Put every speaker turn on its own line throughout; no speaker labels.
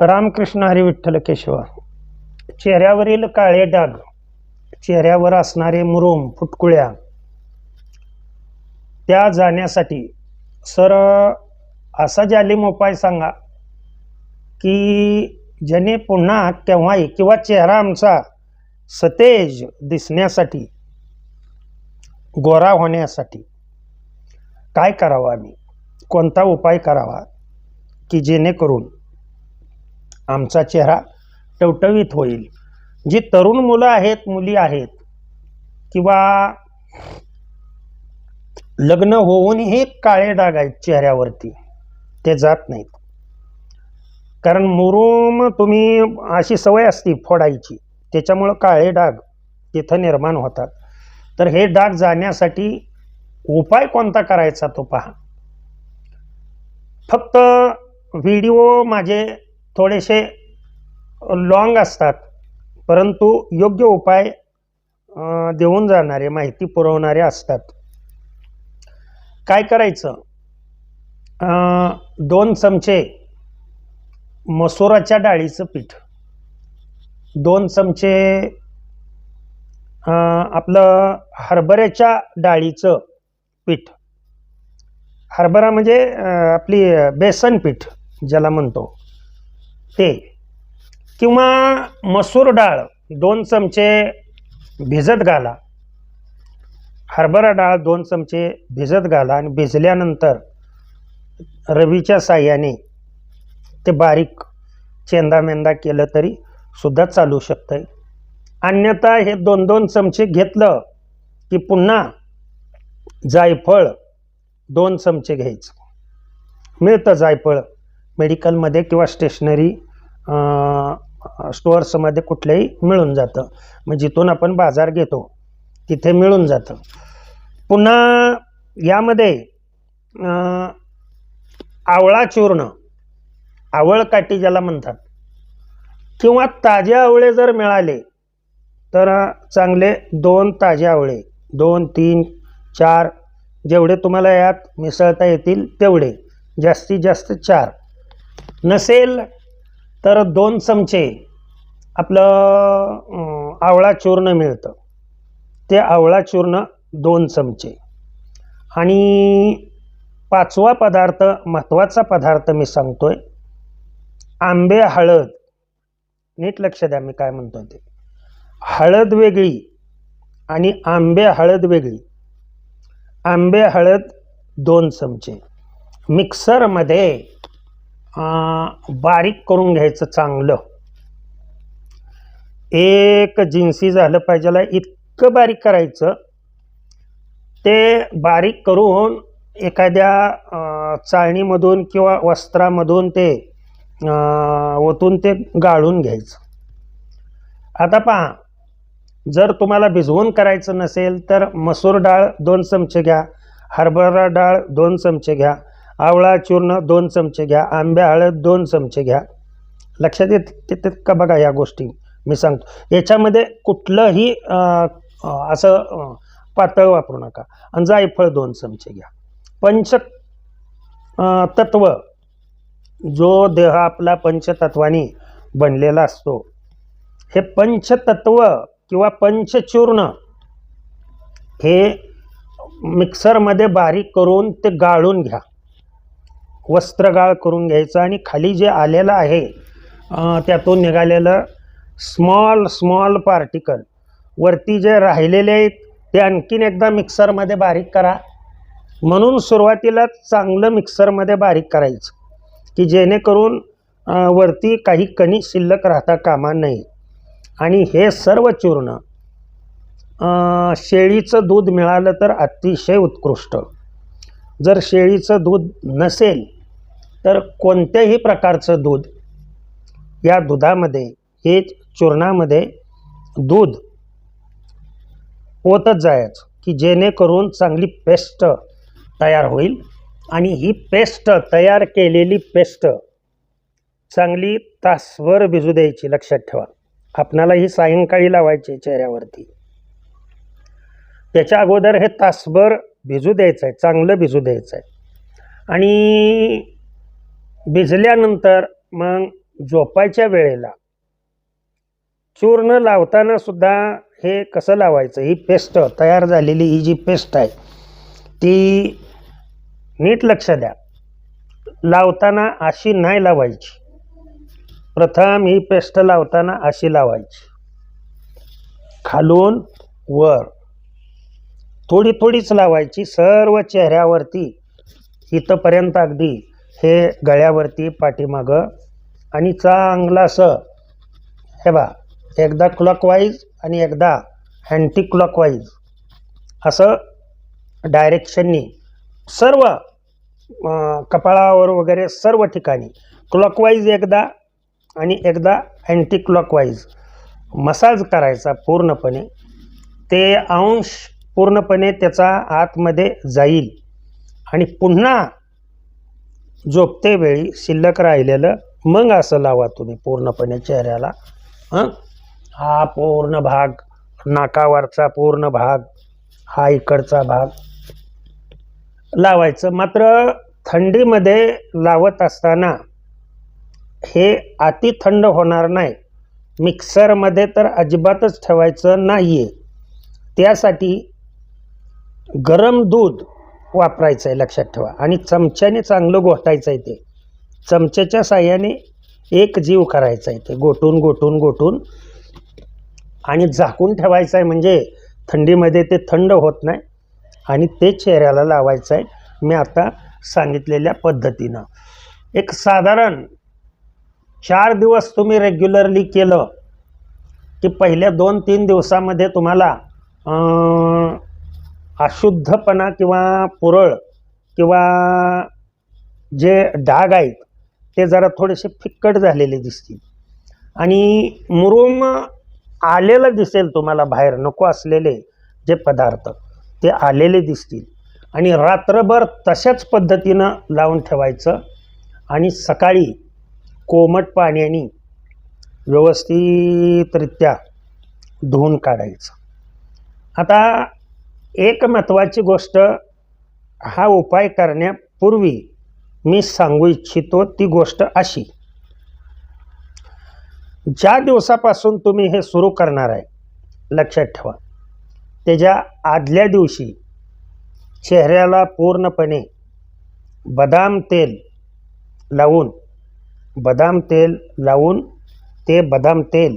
रामकृष्ण हरी विठ्ठल केशव चेहऱ्यावरील काळे डाग चेहऱ्यावर असणारे मुरुम फुटकुळ्या त्या जाण्यासाठी सर असा जालिम उपाय सांगा की ज्याने पुन्हा केव्हाही किंवा चेहरा आमचा सतेज दिसण्यासाठी गोरा होण्यासाठी काय करावा आम्ही? कोणता उपाय करावा की जेणेकरून आमचा चेहरा टवटवीत होईल. जी तरुण मुलं आहेत मुली आहेत किंवा लग्न होऊनही काळे डाग आहेत चेहऱ्यावरती ते जात नाहीत. कारण मुरूम तुम्ही अशी सवय असते फोडायची त्याच्यामुळं काळे डाग तिथं निर्माण होतात. तर हे डाग जाण्यासाठी उपाय कोणता करायचा तो पहा. फक्त व्हिडिओ माझे थोडेसे लाँग असतात. परंतु योग्य उपाय देऊन जाणारे माहिती पुरवणारे असतात. काय करायचं? दोन चमचे मसुराच्या डाळीचं पीठ. दोन चमचे आपलं हरभऱ्याच्या डाळीचं पीठ. हरभरा म्हणजे आपली बेसन पीठ ज्याला म्हणतो. ते किंवा मसूर डाळ दोन चमचे भिजत घाला. हरभरा डाळ दोन चमचे भिजत घाला आणि भिजल्यानंतर रवीच्या साह्याने ते बारीक चेंदामेंदा केलं तरी सुद्धा चालू शकतं अन्यथा हे दोन दोन चमचे घेतलं की पुन्हा जायफळ दोन चमचे घ्यायचं. मिळतं जायफळ. मेडिकलमध्ये किंवा स्टेशनरी स्टोअर्समध्ये कुठल्याही मिळून जातं. मग जिथून आपण बाजार घेतो तिथे मिळून जातं. पुन्हा यामध्ये आवळा चूर्ण आवळ काठी ज्याला म्हणतात किंवा ताजे आवळे जर मिळाले तर चांगले दोन ताजे आवळे दोन तीन चार जेवढे तुम्हाला यात मिसळता येतील तेवढे जास्तीत जास्त चार. नसेल तर दोन चमचे आपलं आवळा चूर्ण मिळतं. ते आवळा चूर्ण दोन चमचे. आणि पाचवा पदार्थ महत्त्वाचा पदार्थ मी सांगतोय आंबे हळद. नीट लक्ष द्या मी काय म्हणतो ते. हळद वेगळी आणि आंबे हळद वेगळी. आंबे हळद दोन चमचे. मिक्सरमध्ये बारीक करून घ्यायचं चांगलं. एक जिन्सी झालं पाहिजेला इतकं बारीक करायचं ते बारीक करून एखाद्या चाळणीमधून किंवा वस्त्रामधून ते ओतून ते गाळून घ्यायचं. आता पहा जर तुम्हाला भिजवून करायचं नसेल तर मसूर डाळ दोन चमचे घ्या हरभरा डाळ दोन चमचे घ्या आवळा चूर्ण दोन चमचे घ्या आंब्या हळद दोन चमचे घ्या. लक्षात येत तिथे का बघा या गोष्टी? मी सांगतो. याच्यामध्ये कुठलंही असं पातळ वापरू नका. आणि जायफळ दोन चमचे घ्या. पंच तत्व. जो देह आपला पंचतत्वानी बनलेला असतो. हे पंचतत्व किंवा पंचचूर्ण हे मिक्सरमध्ये बारीक करून ते गाळून घ्या. वस्त्रगाळ करून घ्यायचं आणि खाली जे आलेलं आहे त्यातून निघालेलं स्मॉल स्मॉल पार्टिकल वरती जे राहिलेले आहेत ते आणखीन एकदा मिक्सरमध्ये बारीक करा. म्हणून सुरुवातीला चांगलं मिक्सरमध्ये बारीक करायचं की जेणेकरून वरती काही कणी शिल्लक राहता कामा नये. आणि हे सर्व चूर्ण शेळीचं दूध मिळालं तर अतिशय उत्कृष्ट. जर शेळीचं दूध नसेल तर कोणत्याही प्रकारचं दूध या दुधामध्ये हे चूर्णामध्ये दूध ओतच जायचं की जेणेकरून चांगली पेस्ट तयार होईल. आणि ही पेस्ट तयार केलेली पेस्ट चांगली तासभर भिजू द्यायची लक्षात ठेवा. आपणाला ही सायंकाळी लावायची आहे चेहऱ्यावरती. त्याच्या अगोदर हे तासभर भिजू द्यायचं आहे चांगलं भिजू द्यायचं आहे आणि भिजल्यानंतर मग झोपायच्या वेळेला चूर्ण लावताना सुद्धा हे कसं लावायचं? ही पेस्ट तयार झालेली ही जी पेस्ट आहे ती नीट लक्ष द्या. लावताना अशी नाही लावायची. प्रथम ही पेस्ट लावताना अशी लावायची. खालून वर थोडी थोडीच लावायची सर्व चेहऱ्यावरती इथंपर्यंत अगदी हे गळ्यावरती पाठीमागं आणि चांगला असं. हे बा एकदा क्लॉकवाईज आणि एकदा अँटी क्लॉकवाईज असं डायरेक्शननी सर्व कपाळावर वगैरे सर्व ठिकाणी क्लॉकवाईज एकदा आणि एकदा अँटी क्लॉकवाईज मसाज करायचा पूर्णपणे. ते अंश पूर्णपणे त्याचा आतमध्ये जाईल. आणि पुन्हा झोपते वेळी शिल्लक राहिलेलं मग असं लावा तुम्ही पूर्णपणे चेहऱ्याला हं? हा पूर्ण भाग नाकावरचा पूर्ण भाग हा इकडचा भाग लावायचं. मात्र थंडीमध्ये लावत असताना हे अति थंड होणार नाही. मिक्सरमध्ये तर अजिबातच ठेवायचं नाही आहे त्यासाठी गरम दूध वापरायचं आहे लक्षात ठेवा. आणि चमच्याने चांगलं गोठायचं आहे ते. चमच्याच्या साह्याने एक जीव करायचा आहे ते. गोठून गोठून गोठून. आणि झाकून ठेवायचं आहे म्हणजे थंडीमध्ये ते थंड होत नाही. आणि ते चेहऱ्याला लावायचं आहे मी आता सांगितलेल्या पद्धतीनं. एक साधारण चार दिवस तुम्ही रेग्युलरली केलं की पहिल्या दोन तीन दिवसामध्ये तुम्हाला अशुद्धपणा किंवा पुरळ किंवा जे डाग आहेत ते जरा थोडेसे फिक्कट झालेले दिसतील. आणि मुरूम आलेलं दिसेल तुम्हाला बाहेर नको असलेले जे पदार्थ ते आलेले दिसतील. आणि रात्रभर तशाच पद्धतीनं लावून ठेवायचं आणि सकाळी कोमट पाण्याने व्यवस्थितरित्या धुवून काढायचं. आता एक महत्त्वाची गोष्ट हा उपाय करण्यापूर्वी मी सांगू इच्छितो ती गोष्ट अशी. ज्या दिवसापासून तुम्ही हे सुरू करणार आहे लक्षात ठेवा. त्याच्या आदल्या दिवशी चेहऱ्याला पूर्णपणे बदाम तेल लावून बदाम तेल लावून ते बदाम तेल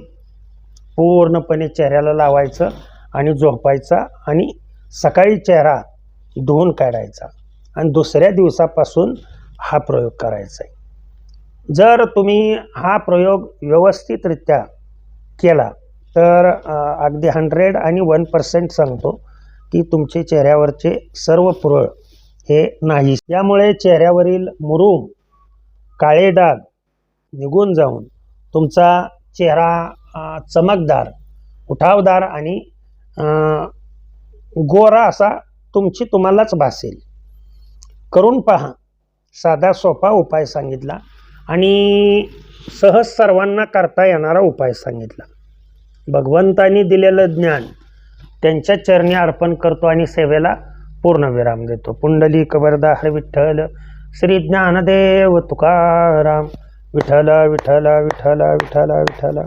पूर्णपणे चेहऱ्याला लावायचं आणि झोपायचा आणि सकाळी चेहरा धुवून काढायचा आणि दुसऱ्या दिवसापासून हा प्रयोग करायचा आहे. जर तुम्ही हा प्रयोग व्यवस्थितरित्या केला तर अगदी हंड्रेड आणि वन पर्सेंट सांगतो की तुमचे चेहऱ्यावरचे सर्व पुरळ हे नाही. यामुळे चेहऱ्यावरील मुरूम काळे डाग निघून जाऊन तुमचा चेहरा चमकदार उठावदार आणि गोरा असा तुमची तुम्हालाच भासेल. करून पहा. साधा सोपा उपाय सांगितला आणि सहज सर्वांना करता येणारा उपाय सांगितला. भगवंतानी दिलेलं ज्ञान त्यांच्या चरणी अर्पण करतो आणि सेवेला पूर्णविराम देतो. पुंडली कबरदा हर विठ्ठल श्री ज्ञानदेव तुकाराम. विठ्ठल विठ्ठल विठ्ठल विठ्ठल विठ्ठल.